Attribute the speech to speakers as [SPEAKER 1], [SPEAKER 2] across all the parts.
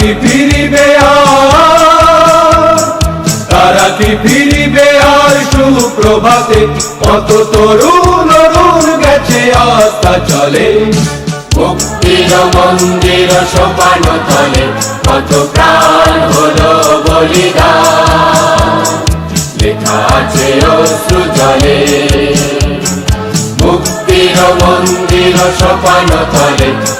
[SPEAKER 1] কি ফিরিবে তারা কি ফিরিবে আর সুপ্রভাতে? কত তরুণ অরুণ গেছে, আস্থা চলে। মুক্তির মন্দির সোপান তলে, কত প্রাণ হলো বলিদান। লেখা আছে অশ্রু জলে। মুক্তির মন্দির সোপান তলে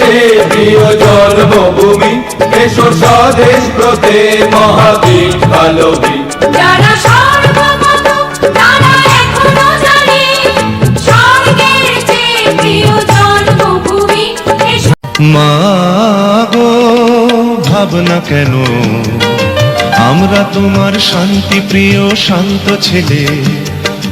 [SPEAKER 1] চেয়ে প্রিয় জন্মভূমি। এসো স্বদেশ ব্রতে মহাবীর কালবী
[SPEAKER 2] যারা সর্বগত তারা এখনও জানে স্বর্গের চেয়ে প্রিয় জন্মভূমি।
[SPEAKER 3] মা গো ভাবনা কেন? আমরা তোমার শান্তি প্রিয় শান্ত ছেলে।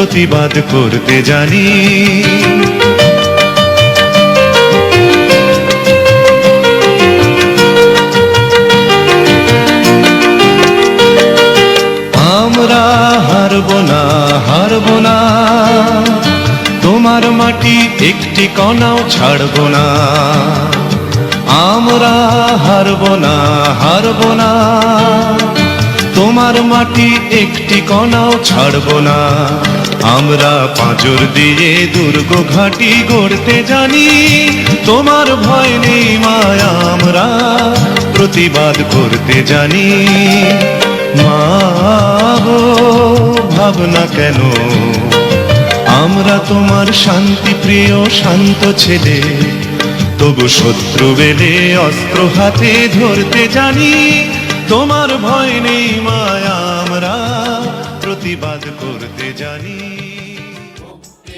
[SPEAKER 3] প্রতিবাদ করতে জানি। আমরা হারব না হারব না। তোমার মাটি একটি কণাও ছাড়ব না। আমরা হারব না হারব না। তোমার মাটি একটি কণাও ছাড়ব না। আমরা পাঁজর দিয়ে দুর্গ ঘাটি গড়তে জানি। তোমার ভয় নেই মায়া, আমরা প্রতিবাদ করতে জানি। মা ভাবনা কেন, আমরা তোমার শান্তি প্রিয়, শান্ত ছেলে। তবু শত্রু বেলে অস্ত্র হাতে ধরতে জানি। তোমার ভয় নেই মায়া, আমরা প্রতিবাদ জানি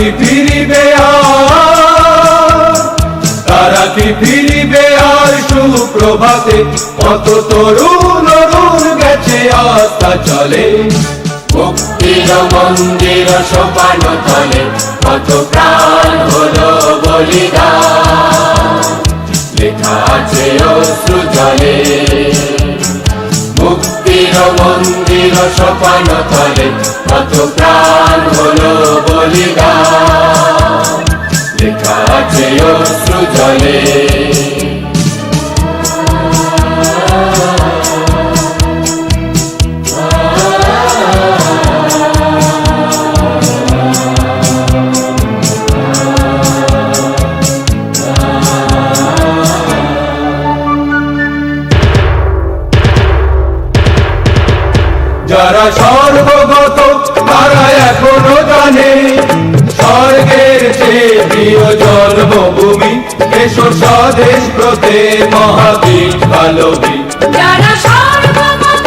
[SPEAKER 1] কি ফিরিবে তারা কি ফিরিবে আর সুপ্রভাতে? কত তরুণ অরুণ গেছে, আস্থা চলে। মুক্তির মন্দির সোপান তলে, কত প্রাণ হলো বলিদান। লেখা আছে অশ্রু জলে। মুক্তির মন্দির সোপান তলে কত প্রাণ হলো বলিদান। লেখা আছে অশ্রু জলে যারা সর্বগত, তারা এখনও জানে। স্বর্গের চেয়ে প্রিয় জন্মভূমি, এসো স্বদেশ প্রতে মহাবীর কালবী
[SPEAKER 2] যারা সর্বগত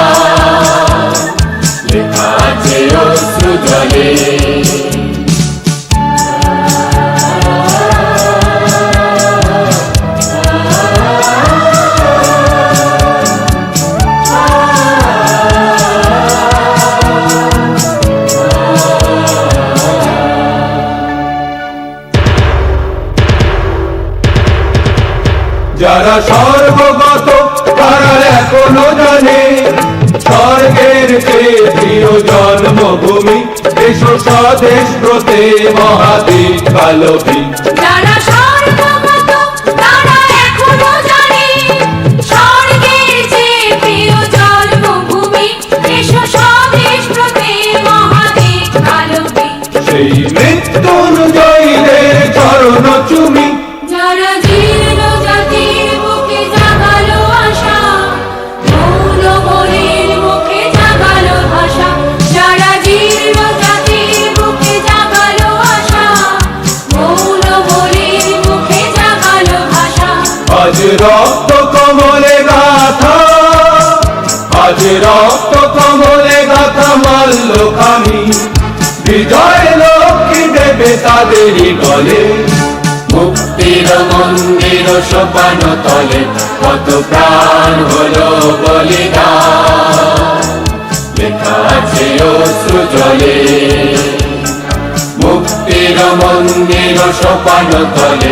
[SPEAKER 1] যারা সর্বগত তারা এখনও জানে। স্বর্গের প্রিয় জন্মভূমি দেশ স্বদেশ প্রতে মহাদেব কালবি
[SPEAKER 2] যারা
[SPEAKER 1] রক্ত কমলে গাথা আজ রক্ত কমলে গাথা মাল্য খানি বিজয় লক্ষ্মী দেবে তাদেরই গলে। মুক্তির মন্দির সোপান তলে, কত প্রাণ হলো বলিদান। লেখা আছে অশ্রু জলে। মুক্তির মন্দির সোপান তলে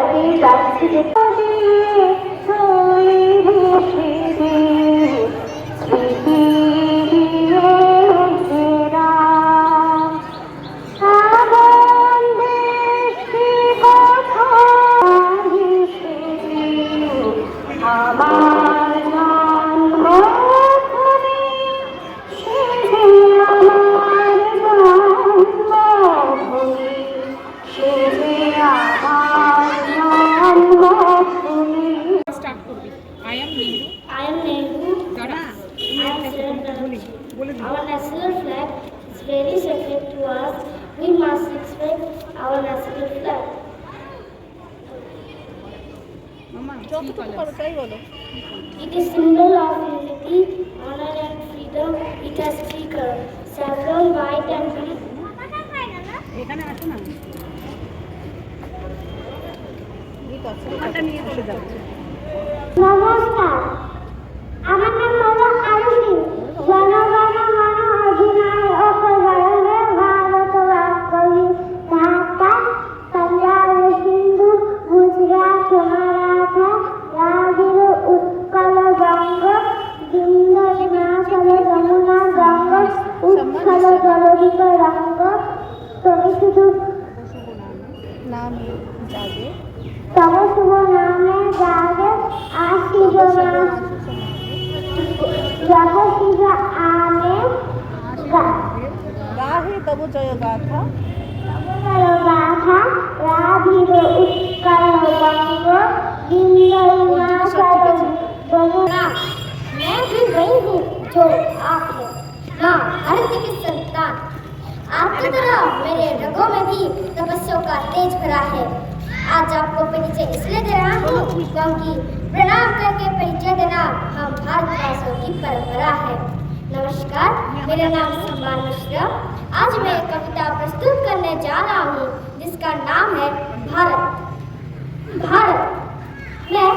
[SPEAKER 4] কাটাতে যাচ্ছে যে স্মৃতি
[SPEAKER 5] যতটুকু পারো তাই বলো
[SPEAKER 4] It is symbol of unity, honor and freedom. It has three colors, saffron, white and blue.
[SPEAKER 5] এখানে আসো না
[SPEAKER 4] নমস্কার जागे। सुबह नाम है
[SPEAKER 5] जागे आज
[SPEAKER 4] सुबह नाम जागे सुबह आमे गाहे कबो जयो
[SPEAKER 5] गाथा। कबो जयो गाथा।
[SPEAKER 4] राधिरो उत्कल बंगो दिनदय ना करो बंगो मैं भी वही हूँ जो आप हो माँ अर्थ की संतान आपकी तरह मेरे रगों में भी तपस्या का तेज भरा है। आज आपको परिचय इसलिए दे रहा हूँ क्योंकि प्रणाम करके परिचय देना हम भारतवासियों की परंपरा है। नमस्कार, मेरा नाम सम्मान मिश्रा। आज मैं कविता प्रस्तुत करने जा रहा हूँ, जिसका नाम है भारत। भारत। मैं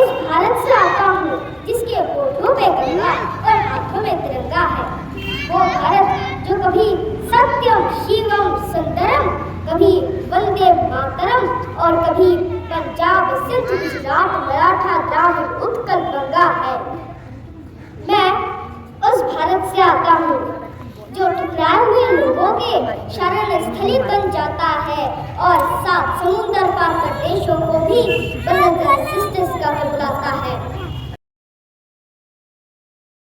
[SPEAKER 4] उस भारत से आता हूँ, जिसके होठों पे गंगा और हाथों में तिरंगा है। वो भारत जो कभी सत्यम, शिवम, सुंदरम, कभी वंदे मातरम और कभी पंजाब सिंध गुजरात, मराठा, द्राविड़, उत्कल गंगा है। मैं उस भारत से आता हूँ, जो टकराए हुए लोगों के शरण स्थली बन जाता है और सात समुंदर पार कर देशों को भी ब्रदर सिस्टर्स